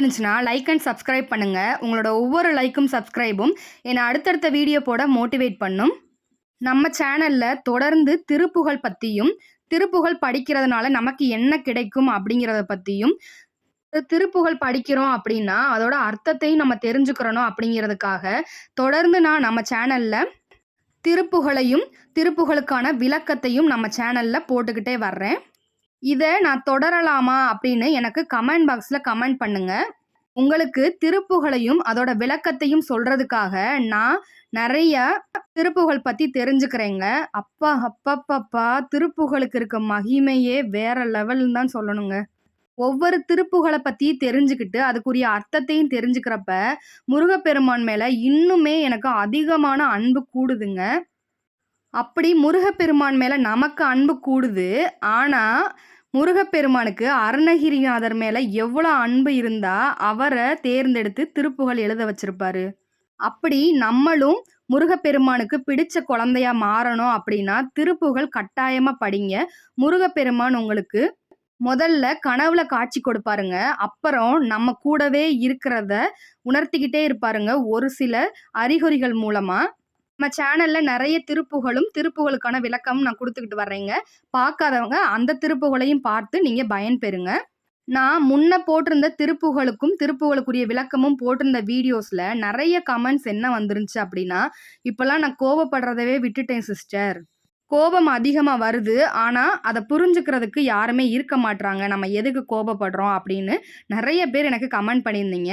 பிடிச்சிருந்துச்சுன்னா like and subscribe பண்ணுங்கள் உங்களோட ஒவ்வொரு லைக்கும் சப்ஸ்கிரைபும் என்னை அடுத்தடுத்த வீடியோ போட மோட்டிவேட் பண்ணும். நம்ம சேனலில் தொடர்ந்து திருப்புகழ் பற்றியும் திருப்புகழ் படிக்கிறதுனால நமக்கு என்ன கிடைக்கும் அப்படிங்கிறத பற்றியும் திருப்புகழ் படிக்கிறோம் அப்படின்னா அதோட அர்த்தத்தையும் நம்ம தெரிஞ்சுக்கிறணும் அப்படிங்கிறதுக்காக தொடர்ந்து நான் நம்ம சேனலில் திருப்புகழையும் திருப்புகளுக்கான விளக்கத்தையும் நம்ம சேனலில் போட்டுக்கிட்டே வர்றேன். இதை நான் தொடரலாமா அப்படின்னு எனக்கு கமெண்ட் பாக்ஸில் கமெண்ட் பண்ணுங்க. உங்களுக்கு திருப்புகளையும் அதோட விளக்கத்தையும் சொல்றதுக்காக நான் நிறைய திருப்புகழ் பத்தி தெரிஞ்சுக்கிறேங்க. அப்பா அப்பப்பப்பா திருப்புகளுக்கு இருக்க மகிமையே வேற லெவல்னு தான் சொல்லணுங்க. ஒவ்வொரு திருப்புகளை பத்தி தெரிஞ்சுக்கிட்டு அதுக்குரிய அர்த்தத்தையும் தெரிஞ்சுக்கிறப்ப முருகப்பெருமான் மேல இன்னுமே எனக்கு அதிகமான அன்பு கூடுதுங்க. அப்படி முருகப்பெருமான் மேலே நமக்கு அன்பு கூடுது. ஆனால் முருகப்பெருமானுக்கு அருணகிரிநாதர் மேலே எவ்வளோ அன்பு இருந்தால் அவரை தேர்ந்தெடுத்து திருப்புகழ் எழுத வச்சிருப்பாரு. அப்படி நம்மளும் முருகப்பெருமானுக்கு பிடிச்ச குழந்தையா மாறணும் அப்படின்னா திருப்புகழ் கட்டாயமாக படிங்க. முருகப்பெருமான் உங்களுக்கு முதல்ல கனவுல காட்சி கொடுப்பாருங்க. அப்புறம் நம்ம கூடவே இருக்கிறத உணர்த்திக்கிட்டே இருப்பாருங்க. ஒரு சில அறிகுறிகள் மூலமாக நம்ம சேனல்ல நிறைய திருப்புகளும் திருப்புகளுக்கான விளக்கமும் நான் கொடுத்துக்கிட்டு வர்றேங்க. பார்க்காதவங்க அந்த திருப்புகளையும் பார்த்து நீங்க பயன்பெறுங்க. நான் முன்ன போட்டிருந்த திருப்புகளுக்கும் திருப்புகளுக்குரிய விளக்கமும் போட்டிருந்த வீடியோஸில் நிறைய கமெண்ட்ஸ் என்ன வந்துருந்துச்சு அப்படின்னா இப்போல்லாம் நான் கோவப்படுறதவே விட்டுட்டேன் சிஸ்டர் கோபம் அதிகமாக வருது. ஆனால் அதை புரிஞ்சுக்கிறதுக்கு யாருமே இருக்க மாட்றாங்க. நம்ம எதுக்கு கோபப்படுறோம் அப்படின்னு நிறைய பேர் எனக்கு கமெண்ட் பண்ணியிருந்தீங்க.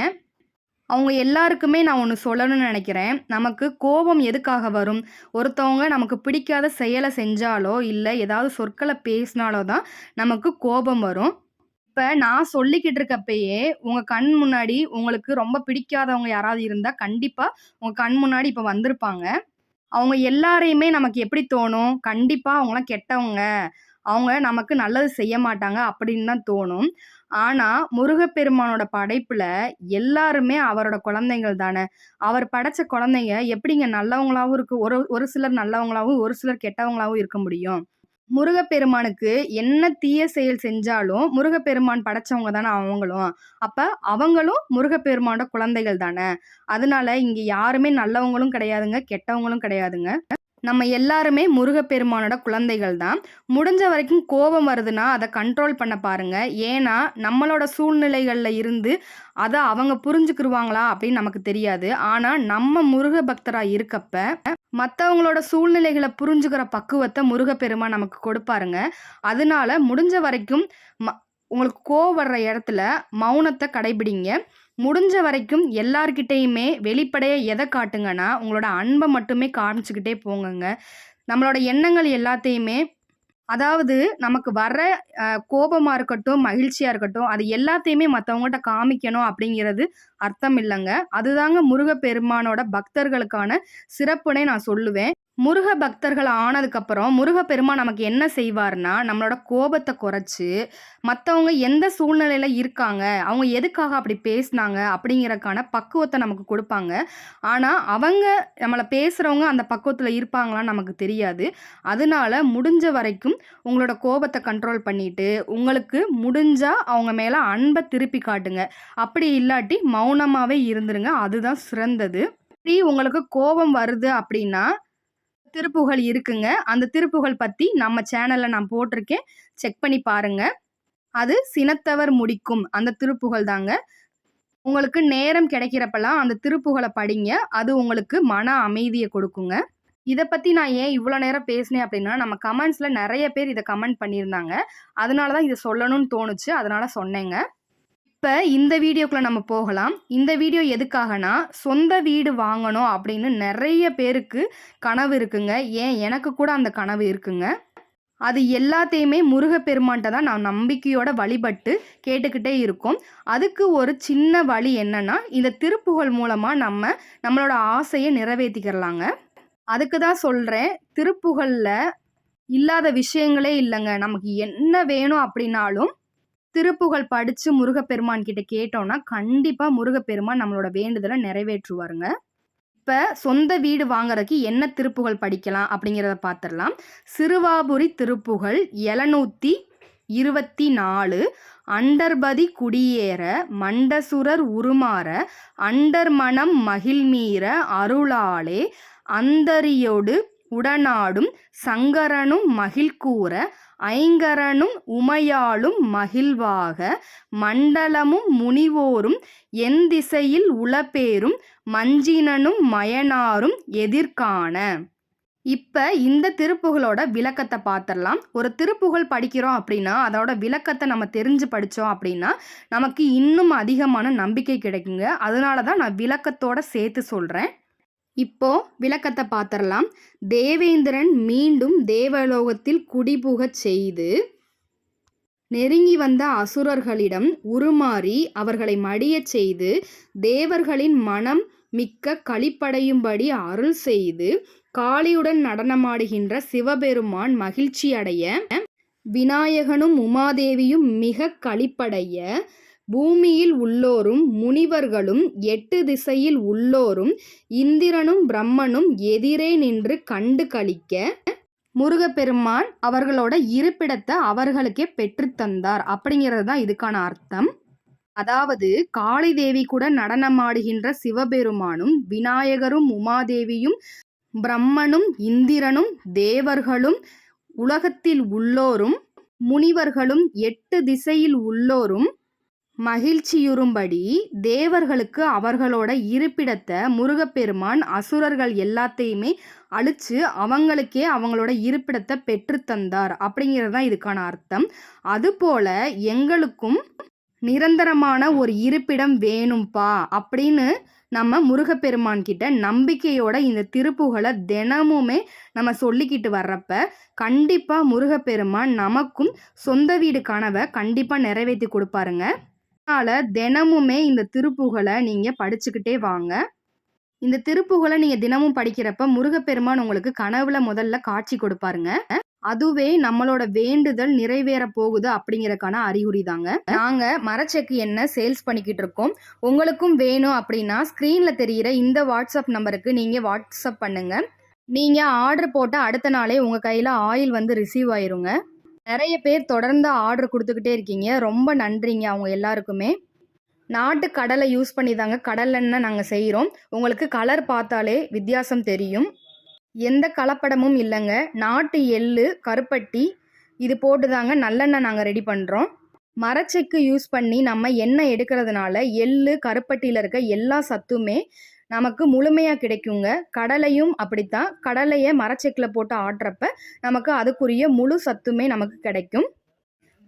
அவங்க எல்லாருக்குமே நான் ஒன்று சொல்லணும்னு நினைக்கிறேன். நமக்கு கோபம் எதுக்காக வரும்? ஒருத்தவங்க நமக்கு பிடிக்காத செயலை செஞ்சாலோ இல்லை ஏதாவது சொற்களை பேசினாலோ தான் நமக்கு கோபம் வரும். இப்போ நான் சொல்லிக்கிட்டு இருக்கப்பயே உங்கள் கண் முன்னாடி உங்களுக்கு ரொம்ப பிடிக்காதவங்க யாராவது இருந்தால் கண்டிப்பாக உங்கள் கண் முன்னாடி இப்போ வந்திருப்பாங்க. அவங்க எல்லாரையுமே நமக்கு எப்படி தோணும்? கண்டிப்பாக அவங்களாம் கெட்டவங்க. அவங்க நமக்கு நல்லது செய்ய மாட்டாங்க அப்படின்னு தான் தோணும். ஆனால் முருகப்பெருமானோட படைப்பில் எல்லாருமே அவரோட குழந்தைங்கள் தானே. அவர் படைச்ச குழந்தைங்க எப்படிங்க நல்லவங்களாகவும் இருக்கு ஒரு ஒரு சிலர் நல்லவங்களாகவும் ஒரு சிலர் கெட்டவங்களாகவும் இருக்க முடியும்? முருகப்பெருமானுக்கு என்ன தீய செயல் செஞ்சாலும் முருகப்பெருமான் படைச்சவங்க தானே அவங்களும். அப்போ அவங்களும் முருகப்பெருமானோட குழந்தைகள் தானே. அதனால இங்கே யாருமே நல்லவங்களும் கிடையாதுங்க கெட்டவங்களும் கிடையாதுங்க. நம்ம எல்லாருமே முருகப்பெருமானோட குழந்தைகள் தான். முடிஞ்ச வரைக்கும் கோபம் வருதுன்னா அதை கண்ட்ரோல் பண்ண பாருங்கள் ஏன்னா நம்மளோட சூழ்நிலைகளில் இருந்து அதை அவங்க புரிஞ்சுக்கிருவாங்களா அப்படின்னு நமக்கு தெரியாது. ஆனால் நம்ம முருக பக்தராக இருக்கப்ப மற்றவங்களோட சூழ்நிலைகளை புரிஞ்சுக்கிற பக்குவத்தை முருகப்பெருமான் நமக்கு கொடுப்பாருங்க. அதனால முடிஞ்ச வரைக்கும் ம உங்களுக்கு கோவம் வர்ற இடத்துல மௌனத்தை கடைபிடிங்க. முடிஞ்ச வரைக்கும் எல்லார்கிட்டேயுமே வெளிப்படையாக எதை காட்டுங்கன்னா உங்களோட அன்பை மட்டுமே காமிச்சுக்கிட்டே போங்கங்க. நம்மளோட எண்ணங்கள் எல்லாத்தையுமே அதாவது நமக்கு வர்ற கோபமாக இருக்கட்டும் மகிழ்ச்சியாக இருக்கட்டும் அது எல்லாத்தையுமே மற்றவங்ககிட்ட காமிக்கணும் அப்படிங்கிறது அர்த்தம் இல்லைங்க. அதுதாங்க முருகப்பெருமானோட பக்தர்களுக்கான சிறப்புனே நான் சொல்லுவேன். முருக பக்தர்கள் ஆனதுக்கப்புறம் முருகப்பெருமான் நமக்கு என்ன செய்வார்னா நம்மளோட கோபத்தை குறைச்சி மற்றவங்க எந்த சூழ்நிலையில் இருக்காங்க அவங்க எதுக்காக அப்படி பேசினாங்க அப்படிங்கிறக்கான பக்குவத்தை நமக்கு கொடுப்பாங்க. ஆனால் அவங்க நம்மளை பேசுகிறவங்க அந்த பக்குவத்தில் இருப்பாங்களான்னு நமக்கு தெரியாது. அதனால முடிஞ்ச வரைக்கும் உங்களோட கோபத்தை கண்ட்ரோல் பண்ணிட்டு உங்களுக்கு முடிஞ்சால் அவங்க மேலே அன்பை திருப்பி காட்டுங்க. அப்படி இல்லாட்டி மௌனமாகவே இருந்துருங்க. அதுதான் சிறந்தது. உங்களுக்கு கோபம் வருது அப்படின்னா திருப்புகழ் இருக்குங்க. அந்த திருப்புகழ் பற்றி நம்ம சேனலில் நான் போட்டிருக்கேன். செக் பண்ணி பாருங்க. அது சினத்தவர் முடிக்கும். அந்த திருப்புகழ் தாங்க. உங்களுக்கு நேரம் கிடைக்கிறப்பெல்லாம் அந்த திருப்புகளை படிங்க. அது உங்களுக்கு மன அமைதியை கொடுக்குங்க. இதை பற்றி நான் ஏன் இவ்வளோ நேரம் பேசினேன் அப்படின்னா நம்ம கமெண்ட்ஸில் நிறைய பேர் இதை கமெண்ட் பண்ணியிருந்தாங்க. அதனால தான் இதை சொல்லணும்னு தோணுச்சு. அதனால் சொன்னேங்க. இப்போ இந்த வீடியோக்குள்ளே நம்ம போகலாம். இந்த வீடியோ எதுக்காகனா சொந்த வீடு வாங்கணும் அப்படின்னு நிறைய பேருக்கு கனவு இருக்குங்க. ஏன்? எனக்கு கூட அந்த கனவு இருக்குங்க. அது எல்லாத்தையுமே முருகப்பெருமான்ட்ட தான் நான் நம்பிக்கையோட வழிபட்டு கேட்டுக்கிட்டே இருக்கோம். அதுக்கு ஒரு சின்ன வழி என்னன்னா இந்த திருப்புகழ் மூலமாக நம்ம நம்மளோட ஆசையை நிறைவேற்றிக்கிறலாங்க அதுக்கு தான் சொல்கிறேன் திருப்புகழில் இல்லாத விஷயங்களே இல்லைங்க. நமக்கு என்ன வேணும் அப்படின்னாலும் திருப்புகழ் படித்து முருகப்பெருமான் கிட்ட கேட்டோம்னா கண்டிப்பாக முருகப்பெருமான் நம்மளோட வேண்டுதலை நிறைவேற்றுவாருங்க. இப்போ சொந்த வீடு வாங்குறதுக்கு என்ன திருப்புகழ் படிக்கலாம் அப்படிங்கிறத பார்த்துடலாம் சிறுவாபுரி திருப்புகழ் எழுநூற்றி இருபத்தி நாலு அண்டர்பதி குடியேற மண்டசுரர் உருமாற அண்டர்மணம் மகிழ்மீற அருளாலே அந்தரியோடு உடனாடும் சங்கரனும் மகிழ்கூர ஐங்கரனும் உமையாளும் மகிழ்வாக மண்டலமும் முனிவோரும் என் திசையில் உளப்பேரும் மஞ்சினனும் மயனாரும் எதிர்காண. இப்போ இந்த திருப்புகளோட விளக்கத்தை பார்த்துடலாம் ஒரு திருப்புகழ் படிக்கிறோம் அப்படின்னா அதோட விளக்கத்தை நம்ம தெரிஞ்சு படித்தோம் அப்படின்னா நமக்கு இன்னும் அதிகமான நம்பிக்கை கிடைக்குங்க. அதனால தான் நான் விளக்கத்தோட சேர்த்து சொல்கிறேன் இப்போ விளக்கத்தை பார்த்துடலாம் தேவேந்திரன் மீண்டும் தேவலோகத்தில் குடிபுகச் செய்து நெருங்கி வந்த அசுரர்களிடம் உருமாறி அவர்களை மடியச் செய்து தேவர்களின் மனம் மிக்க களிப்படையும்படி அருள் செய்து காளியுடன் நடனமாடுகின்ற சிவபெருமான் மகிழ்ச்சியடைய விநாயகனும் உமாதேவியும் மிக களிப்படைய பூமியில் உள்ளோரும் முனிவர்களும் எட்டு திசையில் உள்ளோரும் இந்திரனும் பிரம்மனும் எதிரே நின்று கண்டு கழிக்க முருகப்பெருமான் அவர்களோட இருப்பிடத்தை அவர்களுக்கே பெற்றுத்தந்தார் அப்படிங்கிறது தான் இதுக்கான அர்த்தம். அதாவது காளி தேவி கூட நடனமாடுகின்ற சிவபெருமானும் விநாயகரும் உமாதேவியும் பிரம்மனும் இந்திரனும் தேவர்களும் உலகத்தில் உள்ளோரும் முனிவர்களும் எட்டு திசையில் உள்ளோரும் மகிழ்ச்சியுறும்படி தேவர்களுக்கு அவர்களோட இருப்பிடத்தை முருகப்பெருமான் அசுரர்கள் எல்லாத்தையுமே அழித்து அவங்களுக்கே அவங்களோட இருப்பிடத்தை பெற்றுத்தந்தார் அப்படிங்கிறது தான் இதுக்கான அர்த்தம். அதுபோல எங்களுக்கும் நிரந்தரமான ஒரு இருப்பிடம் வேணும்ப்பா அப்படின்னு நம்ம முருகப்பெருமான் கிட்ட நம்பிக்கையோட இந்த திருப்புகளை தினமுமே நம்ம சொல்லிக்கிட்டு வர்றப்ப கண்டிப்பாக முருகப்பெருமான் நமக்கும் சொந்த வீடு கனவை கண்டிப்பாக நிறைவேற்றி கொடுப்பாருங்க. அதனால் தினமுமே இந்த திருப்புகளை நீங்கள் படிச்சுக்கிட்டே வாங்க. இந்த திருப்புகளை நீங்கள் தினமும் படிக்கிறப்ப முருகப்பெருமான் உங்களுக்கு கனவுல முதல்ல காட்சி கொடுப்பாருங்க. அதுவே நம்மளோட வேண்டுதல் நிறைவேற போகுது அப்படிங்கறக்கான அறிகுறி தாங்க. நாங்க மரச்செக்கு என்ன சேல்ஸ் பண்ணிக்கிட்டு இருக்கோம். உங்களுக்கும் வேணும் அப்படின்னா ஸ்கிரீன்ல தெரியிற இந்த வாட்ஸ்அப் நம்பருக்கு நீங்க வாட்ஸ்அப் பண்ணுங்க. நீங்க ஆர்டர் போட்ட அடுத்த நாளே உங்க கையில ஆயில் வந்து ரிசீவ் ஆயிருங்க. நிறைய பேர் தொடர்ந்து ஆர்டர் கொடுத்துக்கிட்டே இருக்கீங்க. ரொம்ப நன்றிங்க அவங்க எல்லாருக்குமே. நாட்டு கடலை யூஸ் பண்ணி தாங்க கடலெண்ணெய் நாங்கள் செய்கிறோம் உங்களுக்கு கலர் பார்த்தாலே வித்தியாசம் தெரியும். எந்த கலப்படமும் இல்லைங்க. நாட்டு எள்ளு கருப்பட்டி இது போட்டு தாங்க நல்லெண்ணெய் நாங்கள் ரெடி பண்ணுறோம் மரச்செக்கு யூஸ் பண்ணி நம்ம எண்ணெய் எடுக்கிறதுனால எள்ளு கருப்பட்டியில் இருக்க எல்லா சத்துமே நமக்கு முழுமையாக கிடைக்குங்க. கடலையும் அப்படித்தான். கடலையை மரச்செக்கில் போட்டு ஆட்டுறப்ப நமக்கு அதுக்குரிய முழு சத்துமே நமக்கு கிடைக்கும்.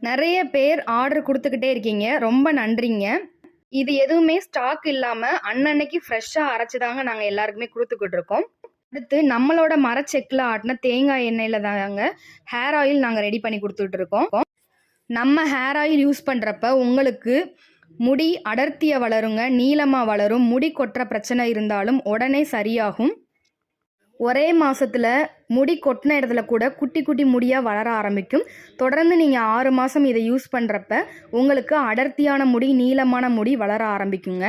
நிறைய பேர் ஆர்டர் கொடுத்துக்கிட்டே இருக்கீங்க. ரொம்ப நன்றிங்க. இது எதுவுமே ஸ்டாக் இல்லாமல் அன்னன்னைக்கு ஃப்ரெஷ்ஷாக அரைச்சி தாங்க நாங்கள் எல்லாருக்குமே கொடுத்துக்கிட்டு இருக்கோம். அடுத்து நம்மளோட மரச்செக்கில் ஆட்டின தேங்காய் எண்ணெயில் தாங்க ஹேர் ஆயில் நாங்கள் ரெடி பண்ணி கொடுத்துட்டு இருக்கோம். நம்ம ஹேர் ஆயில் யூஸ் பண்ணுறப்ப உங்களுக்கு முடி அடர்த்திய வளருங்க நீளமாக வளரும் முடி கொட்டுற பிரச்சனை இருந்தாலும் உடனே சரியாகும். ஒரே மாதத்தில் முடி கொட்டின இடத்துல கூட குட்டி குட்டி முடியாக வளர ஆரம்பிக்கும். தொடர்ந்து நீங்கள் ஆறு மாதம் இதை யூஸ் பண்ணுறப்ப உங்களுக்கு அடர்த்தியான முடி நீளமான முடி வளர ஆரம்பிக்குங்க.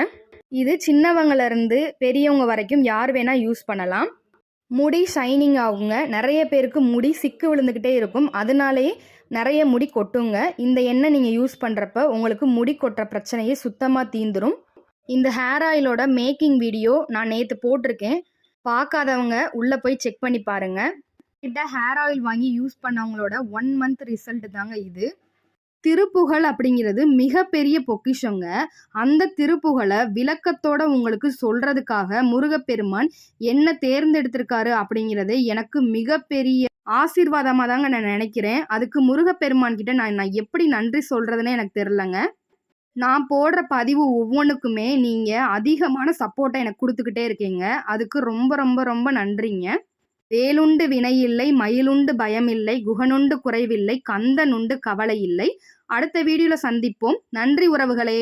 இது சின்னவங்கலேருந்து பெரியவங்க வரைக்கும் யார் வேணால் யூஸ் பண்ணலாம். முடி ஷைனிங் ஆகுங்க. நிறைய பேருக்கு முடி சிக்கு விழுந்துக்கிட்டே இருக்கும். அதனாலேயே நிறைய முடி கொட்டுங்க. இந்த எண்ணெய் நீங்கள் யூஸ் பண்ணுறப்ப உங்களுக்கு முடி கொட்டுற பிரச்சனையே சுத்தமாக தீந்துரும். இந்த ஹேர் ஆயிலோட மேக்கிங் வீடியோ நான் நேற்று போட்டிருக்கேன். பார்க்காதவங்க உள்ளே போய் செக் பண்ணி பாருங்க. கிட்ட ஹேர் ஆயில் வாங்கி யூஸ் பண்ணவங்களோட ஒன் மந்த் ரிசல்ட் தாங்க இது. திருப்புகழ் அப்படிங்கிறது மிகப்பெரிய பொக்கிஷங்க. அந்த திருப்புகழை விளக்கத்தோட உங்களுக்கு சொல்றதுக்காக முருகப்பெருமான் என்ன தேர்ந்தெடுத்திருக்காரு அப்படிங்கிறது எனக்கு மிகப்பெரிய ஆசீர்வாதமாக தாங்க நான் நினைக்கிறேன். அதுக்கு முருகப்பெருமான் கிட்ட நான் நான் எப்படி நன்றி சொல்கிறதுனே எனக்கு தெரிலங்க நான் போடுற பதிவு ஒவ்வொன்றுக்குமே நீங்கள் அதிகமான சப்போர்ட்டை எனக்கு கொடுத்துக்கிட்டே இருக்கீங்க. அதுக்கு ரொம்ப ரொம்ப ரொம்ப நன்றிங்க. வேலுண்டு வினையில்லை மயிலுண்டு பயமில்லை குகனுண்டு குறைவில்லை கந்தனுண்டு கவலை இல்லை. அடுத்த வீடியோவில் சந்திப்போம். நன்றி உறவுகளே.